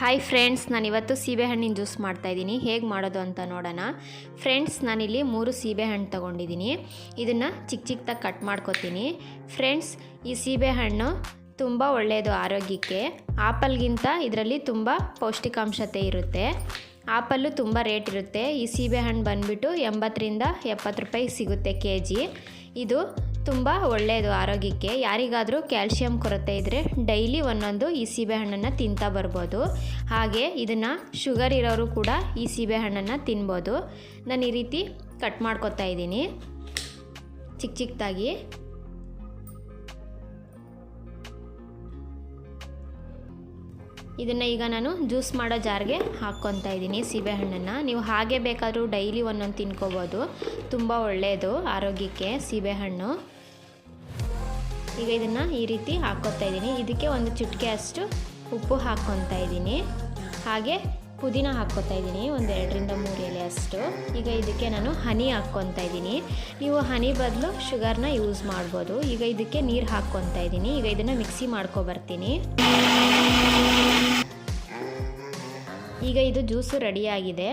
Hi friends ನಾನಿವತ್ತು ಸೀಬೆಹಣ್ಣಿನ juice ಮಾಡ್ತಾಯಿದ್ದೀನಿ ಹೇಗೆ ಮಾಡೋದು ಅಂತ ನೋಡೋಣ. ಫ್ರೆಂಡ್ಸ್ ನಾನಿಲ್ಲಿ ಮೂರು ಸೀಬೆಹಣ್ಣು ತೊಗೊಂಡಿದ್ದೀನಿ. ಇದನ್ನು ಚಿಕ್ಕ ಚಿಕ್ಕದಾಗಿ ಕಟ್ ಮಾಡ್ಕೊತೀನಿ. ಫ್ರೆಂಡ್ಸ್ ಈ ಸೀಬೆಹಣ್ಣು ತುಂಬ ಒಳ್ಳೆಯದು ಆರೋಗ್ಯಕ್ಕೆ. ಆಪಲ್ಗಿಂತ ಇದರಲ್ಲಿ ತುಂಬ ಪೌಷ್ಟಿಕಾಂಶತೆ ಇರುತ್ತೆ. ಆಪಲ್ಲು ತುಂಬ ರೇಟ್ ಇರುತ್ತೆ. ಈ ಸೀಬೆಹಣ್ಣು ಬಂದುಬಿಟ್ಟು ಎಂಬತ್ತರಿಂದ ಎಪ್ಪತ್ತು ರೂಪಾಯಿ ಸಿಗುತ್ತೆ ಕೆ ಜಿ ಇದು ತುಂಬ ಒಳ್ಳೆಯದು ಆರೋಗ್ಯಕ್ಕೆ. ಯಾರಿಗಾದರೂ ಕ್ಯಾಲ್ಶಿಯಂ ಕೊರತೆ ಇದ್ದರೆ ಡೈಲಿ ಒಂದೊಂದು ಈ ಸೀಬೆಹಣ್ಣನ್ನು ತಿಂತಾ ಬರ್ಬೋದು. ಹಾಗೆ ಇದನ್ನು ಶುಗರ್ ಇರೋರು ಕೂಡ ಈ ಸೀಬೆಹಣ್ಣನ್ನು ತಿನ್ಬೋದು. ನಾನು ಈ ರೀತಿ ಕಟ್ ಮಾಡ್ಕೊತಾ ಇದ್ದೀನಿ. ಚಿಕ್ಕ ಚಿಕ್ಕದಾಗಿ ಇದನ್ನು ಈಗ ನಾನು ಜ್ಯೂಸ್ ಮಾಡೋ ಜಾರ್ಗೆ ಹಾಕ್ಕೊತಾ ಇದ್ದೀನಿ ಸೀಬೆಹಣ್ಣನ್ನು ನೀವು ಹಾಗೆ ಬೇಕಾದರೂ ಡೈಲಿ ಒಂದೊಂದು ತಿನ್ಕೋಬೋದು. ತುಂಬ ಒಳ್ಳೆಯದು ಆರೋಗ್ಯಕ್ಕೆ ಸೀಬೆಹಣ್ಣು ಈಗ ಇದನ್ನು ಈ ರೀತಿ ಹಾಕ್ಕೊತಾ ಇದ್ದೀನಿ. ಇದಕ್ಕೆ ಒಂದು ಚುಟ್ಕೆ ಅಷ್ಟು ಉಪ್ಪು ಹಾಕ್ಕೊತಾ ಇದ್ದೀನಿ. ಹಾಗೆ ಪುದೀನ ಹಾಕ್ಕೊತಾ ಇದ್ದೀನಿ, ಒಂದು ಎರಡರಿಂದ ಮೂರು ಎಲೆ ಅಷ್ಟು. ಈಗ ಇದಕ್ಕೆ ನಾನು ಹನಿ ಹಾಕ್ಕೊತಾ ಇದ್ದೀನಿ. ನೀವು ಹನಿ ಬದಲು ಶುಗರ್ನ ಯೂಸ್ ಮಾಡ್ಬೋದು. ಈಗ ಇದಕ್ಕೆ ನೀರು ಹಾಕ್ಕೊತಾ ಇದ್ದೀನಿ. ಈಗ ಇದನ್ನು ಮಿಕ್ಸಿ ಮಾಡ್ಕೊಬರ್ತೀನಿ ಈಗ ಇದು ಜ್ಯೂಸು ರೆಡಿಯಾಗಿದೆ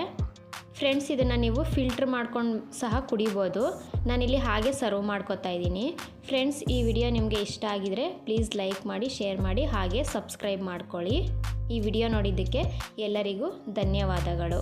ಫ್ರೆಂಡ್ಸ್ ಇದನ್ನು ನೀವು ಫಿಲ್ಟ್ರ್ ಮಾಡ್ಕೊಂಡು ಸಹ ಕುಡಿಬೋದು. ನಾನಿಲ್ಲಿ ಹಾಗೆ ಸರ್ವ್ ಮಾಡ್ಕೊತಾ ಇದ್ದೀನಿ. ಫ್ರೆಂಡ್ಸ್ ಈ ವಿಡಿಯೋ ನಿಮಗೆ ಇಷ್ಟ ಆಗಿದರೆ ಪ್ಲೀಸ್ ಲೈಕ್ ಮಾಡಿ ಶೇರ್ ಮಾಡಿ, ಹಾಗೆ ಸಬ್ಸ್ಕ್ರೈಬ್ ಮಾಡ್ಕೊಳ್ಳಿ. ಈ ವಿಡಿಯೋ ನೋಡಿದ್ದಕ್ಕೆ ಎಲ್ಲರಿಗೂ ಧನ್ಯವಾದಗಳು.